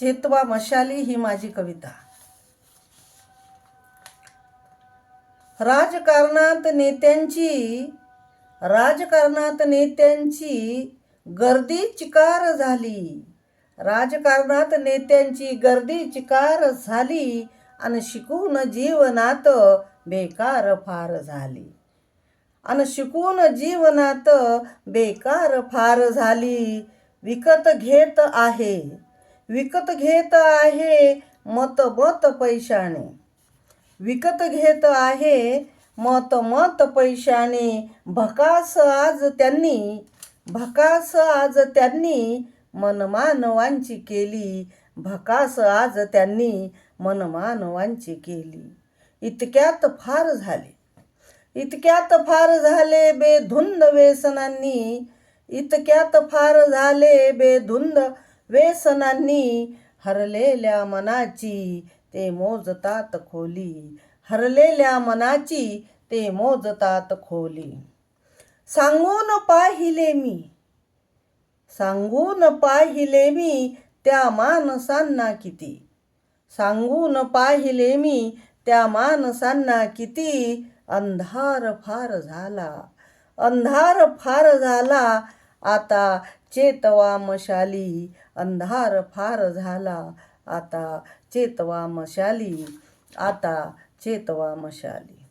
चेतवा मशाली ही माझी कविता. राजकारणात नेत्यांची राजकारणात नेत्यांची गर्दी चिकार झाली. राजकारणात नेत्यांची गर्दी चिकार झाली आणि शिकून जीवनात बेकार फार झाली. आणि शिकून जीवनात बेकार फार झाली. विकत घेत आहे. विकत घेत आहे मत मत पैशाने. विकत घेत आहे मत मत पैशाने. भकास आज त्यांनी भकास आज त्यांनी मनमानवांची केली. भकास आज त्यांनी मनमानवांची केली. इतक्यात फार झाले. इतक्यात फार झाले बेधुंद व्यसनांनी. इतक्यात फार झाले बेधुंद व्यसनांनी हरलेल्या मनाची ते मोजतात खोली. हरलेल्या मनाची ते मोजतात खोली. सांगून पाहिले मी. सांगून पाहिले मी त्या माणसांना किती. सांगून पाहिले मी त्या माणसांना किती. अंधार फार झाला. अंधार फार झाला. आता चेतवा मशाली अंधार फार झाला. आता चेतवा मशाली आता चेतवा मशाली